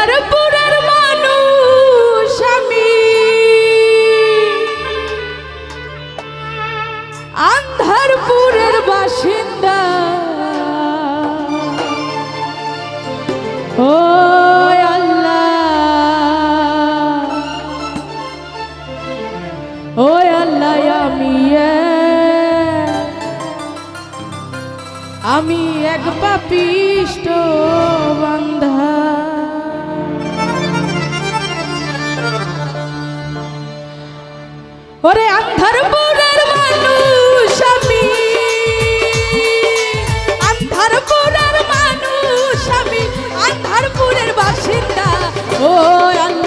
আন্ধারপুরের মানুষ আমি। আন্ধারপুরের বাসিন্দা। ও আল্লাহ। ও আল্লাহ আমি আমি এক পাপিষ্ট। ওরে আন্ধারপুরের মানুষ আমি। আন্ধারপুরের মানুষ আমি আন্ধারপুরের বাসিন্দা। ও আল্লাহ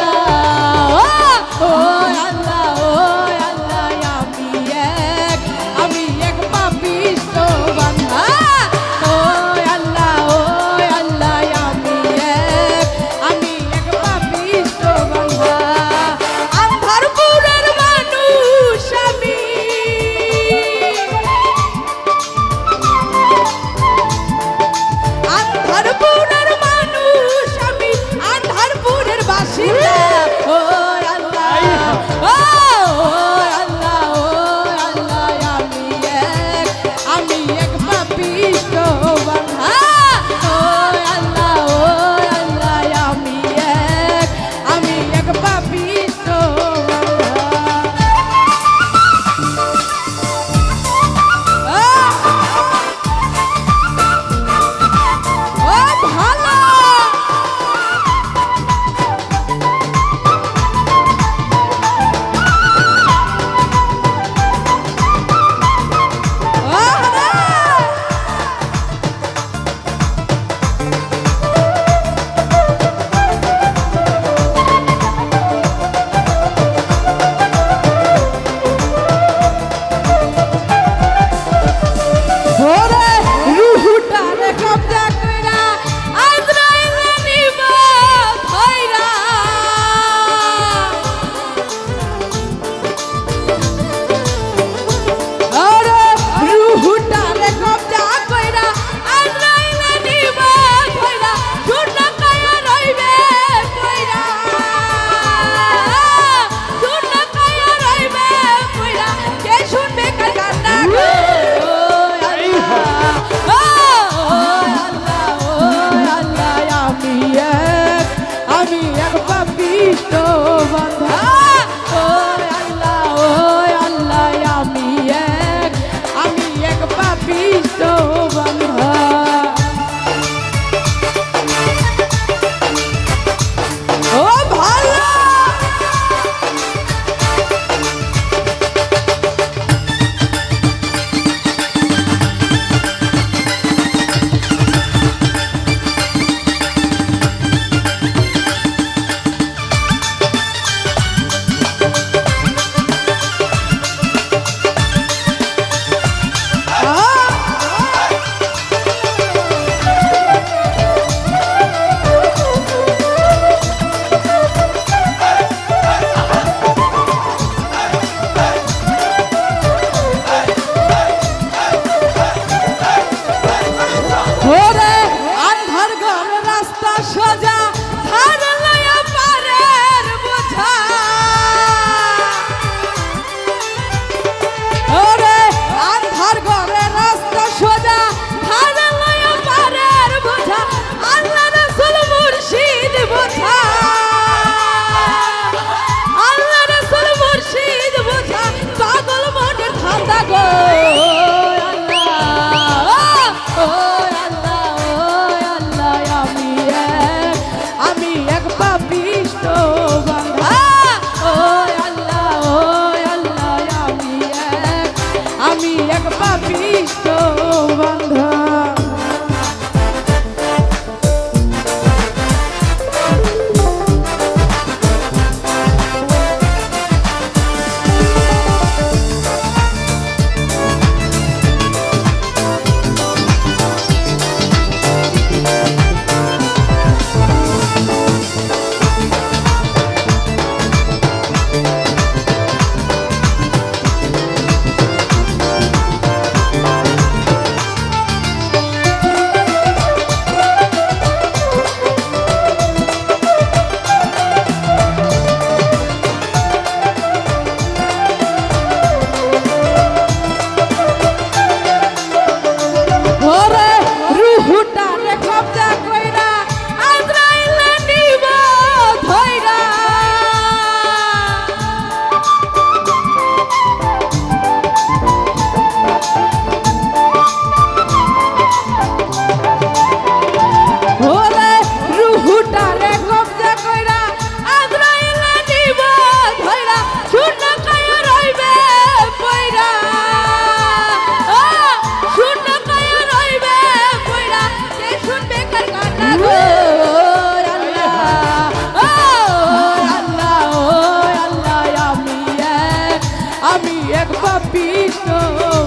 আমি এক পাপি তো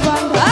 বান্ধা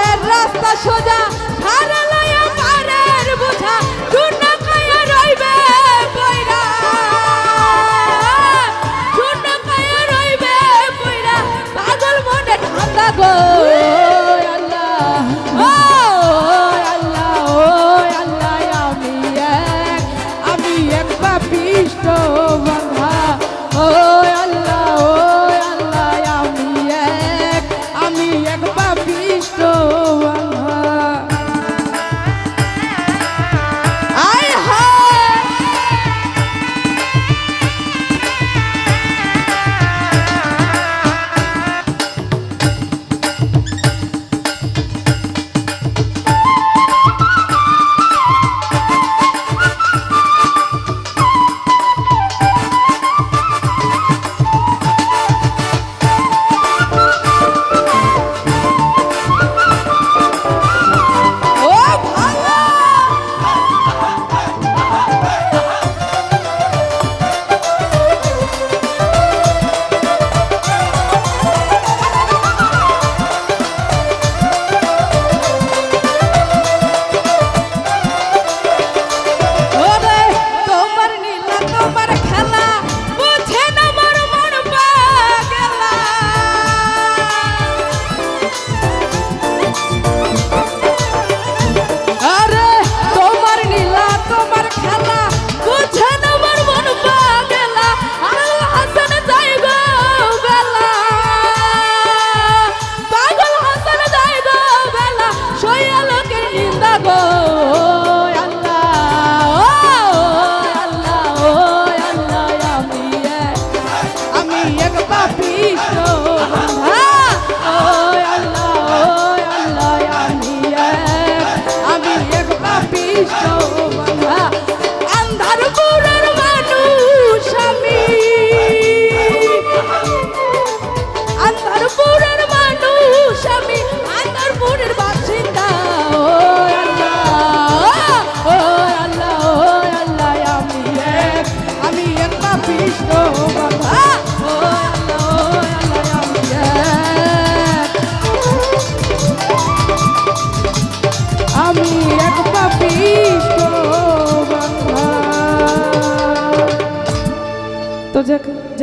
ঘরের রাস্তা সোজা ধারে লয়া পারের বুঝা চূর্ণ খায়া রইবে বইরা চূর্ণ খায়া রইবে বইরা পাগল মনে ঠান্ডা গো।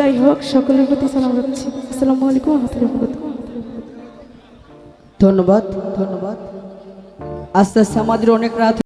যাই হোক, সকলের প্রতি সালাম রাখছি আসসালামু আলাইকুম ধন্যবাদ ধন্যবাদ। আস্তে আস্তে আমাদের অনেক রাত